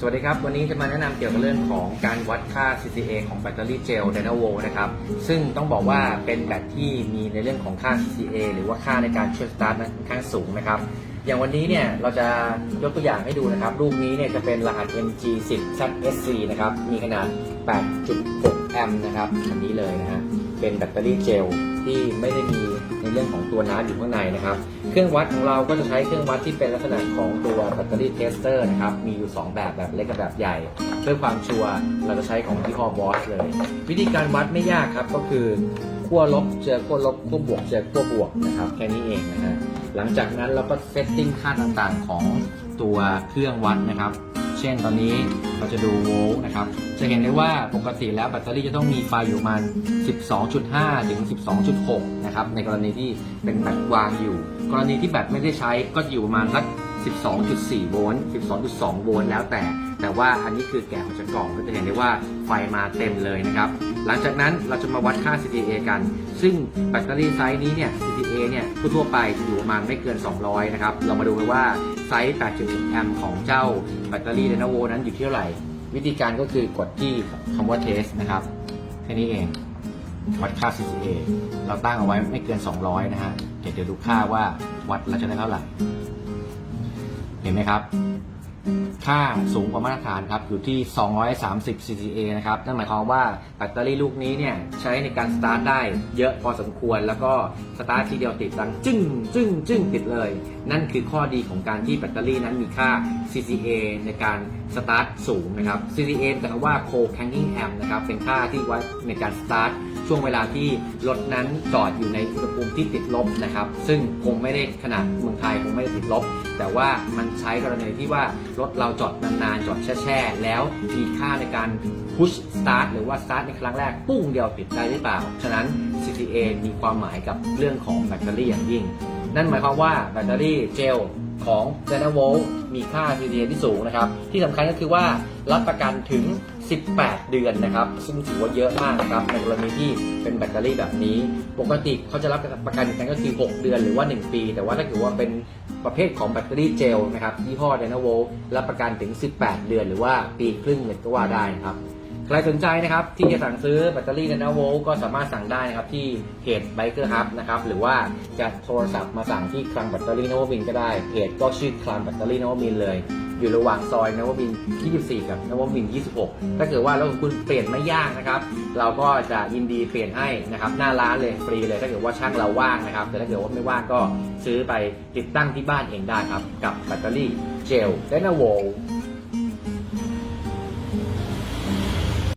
สวัสดีครับ วันนี้จะมาแนะนำเกี่ยวกับเรื่องของการวัดค่า CCA ของแบตเตอรี่เจล Dynavo นะครับ ซึ่งต้องบอกว่าเป็นแบตที่มีในเรื่องของค่า CCA หรือว่าค่าในการช่วยสตาร์ทนั้นค่อนข้างสูงนะครับ อย่างวันนี้เนี่ยเราจะยกตัวอย่างให้ดูนะครับ รูปนี้เนี่ยจะเป็นรหัส MG10 ZSC นะครับ มีขนาด 8.6 แอมป์นะครับ อันนี้เลยนะฮะ เป็นแบตเตอรี่เจลที่ไม่ได้มี เรื่องของตัวน้ำอยู่ข้างในนะครับ เครื่องวัดของเราก็จะใช้เครื่องวัดที่เป็นลักษณะของตัวแบตเตอรี่เทสเตอร์นะครับ มีอยู่ 2 แบบแบบเล็กกับแบบใหญ่ เพื่อความชัวร์เราจะใช้ของที่ห้อบอสเลย วิธีการวัดไม่ยากครับก็คือขั้วลบเจอขั้วลบขั้วบวกเจอขั้วบวกนะครับแค่นี้เองนะฮะหลังจากนั้นเราก็เซตติ้งค่าต่างๆของตัวเครื่องวัดนะครับ เช่นตอนนี้เราจะดูโวลต์นะครับ จะเห็นได้ว่าปกติแล้วแบตเตอรี่จะต้องมีไฟอยู่ประมาณ 12.5 ถึง 12.6 นะครับ ในกรณีที่เป็นแบตวางอยู่ กรณีที่แบตไม่ได้ใช้ก็อยู่ประมาณสัก12.4 โวลต์ 12.2 โวลต์แล้วแต่ แต่ว่าอันนี้คือแกะออกจากกล่องก็จะเห็นได้ว่าไฟมาเต็มเลยนะครับ หลังจากนั้นเราจะมาวัดค่า CTA กัน ซึ่งแบตเตอรี่ไซส์นี้เนี่ย CTA เนี่ยทั่วไปจะอยู่ประมาณไม่เกิน 200 นะครับ เรามาดูกันว่าไซส์ 8.1 แอมป์ของเจ้าแบตเตอรี่ Lenovo นั้นอยู่ที่เท่าไหร่ วิธีการก็คือกดที่คำว่า test นะครับ แค่นี้เอง วัดค่า CCA เราตั้งเอาไว้ไม่เกิน 200 นะฮะเดี๋ยวเดี๋ยวดูค่าว่าวัดแล้วจะได้เท่าไหร่ เห็นไหมครับ ค่าสูงกว่ามาตรฐานครับอยู่ที่ 230 CCA นะครับนั่นหมายความว่าแบตเตอรี่ลูกนี้เนี่ยใช้ในการสตาร์ทได้เยอะพอสมควร แล้วก็สตาร์ททีเดียวติดดังจึ้งจึ้งจึ้งติดเลย นั่นคือข้อดีของการที่แบตเตอรี่นั้นมีค่า CCA ในการสตาร์ทสูงนะครับ CCA แต่ว่า Cold Cranking Amp นะครับเป็นค่าที่วัดในการสตาร์ท ช่วงเวลาที่รถนั้นจอดอยู่ในอุณหภูมิที่ติดลบนะครับ ซึ่งคงไม่ได้ขนาดเมืองไทยคงไม่ได้ติดลบ แต่ว่ามันใช้กรณีที่ว่ารถเราจอดนานๆจอดแช่ๆแล้วมีค่าในการ push start หรือว่า start ในครั้งแรกปุ้งเดียวติดได้หรือเปล่า ฉะนั้น CTA มีความหมายกับเรื่องของแบตเตอรี่อย่างยิ่ง นั่นหมายความว่าแบตเตอรี่เจล ของ d y n a v o มีค่า CTA ที่สูงนะครับ ที่สำคัญก็คือว่ารับประกันถึง 18 เดือนนะครับ ซึ่งถือว่าเยอะมากนะครับ ในกรณีที่เป็นแบตเตอรี่แบบนี้ ปกติเขาจะรับประกันกันก็คือ 6 เดือนหรือว่า 1 ปี แต่ว่าถ้าเกิดว่าเป็นประเภทของแบตเตอรี่เจลนะครับยี่ห้อ d y n a v o รับประกันถึง 18 เดือนหรือว่าปีครึ่งเลยก็ว่าได้นะครับ ใครสนใจนะครับที่จะสั่งซื้อแบตเตอรี่นาโวก็สามารถสั่งได้นะครับที่เพจ Biker Hub นะครับหรือว่าจะโทรศัพท์มาสั่งที่คลังแบตเตอรี่นวมินก็ได้เพจก็ชื่อคลังแบตเตอรี่นวมินเลย อยู่ระหว่างซอยนวมินทร์24 กับนวมิน 26 ถ้าเกิดว่าแล้วคุณเปลี่ยนไม่ยากนะครับ เราก็จะยินดีเปลี่ยนให้นะครับหน้าร้านเลยฟรีเลยถ้าเกิดว่าช่างเราว่างนะครับ แต่ถ้าเกิดว่าไม่ว่างก็ซื้อไปติดตั้งที่บ้านเองได้ครับกับแบตเตอรี่เจลเดนโว